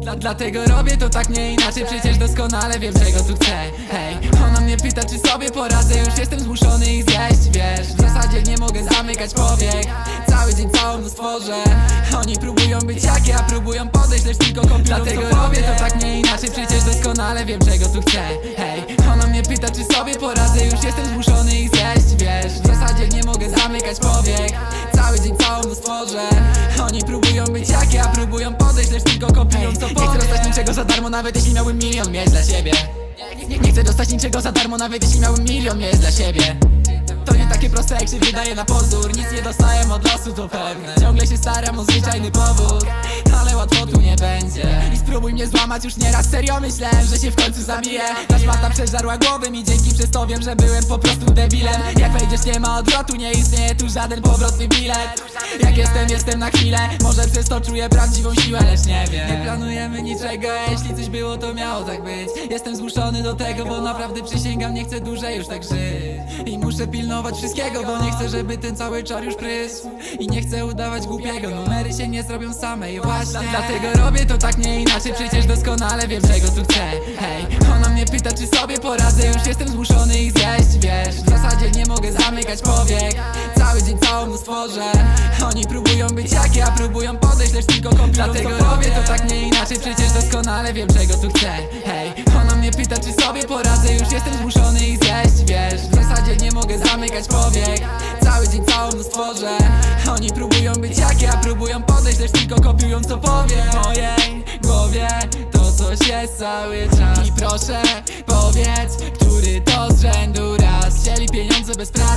Dla, dlatego robię to tak nie inaczej. Przecież doskonale wiem czego tu chcę. Hej, ona mnie pyta czy sobie poradzę. Już jestem zmuszony ich zjeść, wiesz. W zasadzie nie mogę zamykać powiek. Cały dzień całą mnóstwo Oni próbują być jak ja, próbują podejść Lecz tylko kompilują Dlatego robię to tak nie inaczej. Przecież doskonale wiem czego tu chcę. Hej, ona mnie pyta czy sobie poradzę. Już jestem zmuszony Oni próbują być jak ja, próbują podejść Lecz tylko kompilują co Nie chcę dostać niczego za darmo, nawet jeśli miałbym milion mieć dla siebie. Nie, nie chcę dostać niczego za darmo, nawet jeśli miałbym milion mieć dla siebie. To nie takie proste jak się wydaje na pozór. Nic nie dostałem od losu to pewne. Ciągle się staram o zwyczajny powód Ale łatwo tu nie będzie. I spróbuj mnie złamać już nieraz Serio myślałem, że się w końcu zabiję. Ta szmata przeżarła głowy mi Dzięki przez to wiem, że byłem po prostu debilem Nie ma odwrotu Nie istnieje tu żaden powrotny bilet. Jak jestem, jestem na chwilę. Może przez to czuję prawdziwą siłę Lecz nie wiem. Nie planujemy niczego. Jeśli coś było to miało tak być. Jestem zmuszony do tego, bo naprawdę przysięgam Nie chcę dłużej już tak żyć. I muszę pilnować wszystkiego, bo nie chcę, żeby ten cały czar już prysł. I nie chcę udawać głupiego. Numery się nie zrobią same i właśnie. Dlatego robię to tak nie inaczej. Przecież doskonale wiem czego tu chcę. Hej, ona mnie pyta czy sobie poradzę. Już jestem zmuszony ich zjeść, wiesz. W zasadzie nie mogę zamykać powiek. Cały dzień całą mnóstwo stworzę. Oni próbują być jak ja, próbują podejść Lecz tylko kompilują Dlatego robię to tak nie inaczej Przecież doskonale wiem czego tu chcę. Hej, ona mnie pyta czy sobie poradzę Już jestem zmuszony ich zjeść, wiesz. W zasadzie nie mogę zamykać powiek. Cały dzień całą mnóstwo stworzę. Oni próbują być jak ja, próbują podejść Lecz tylko kopiują co powiem mojej głowie. To coś jest cały czas. I proszę powiedz, który to z rzędu raz. Chcieli pieniądze bez pracy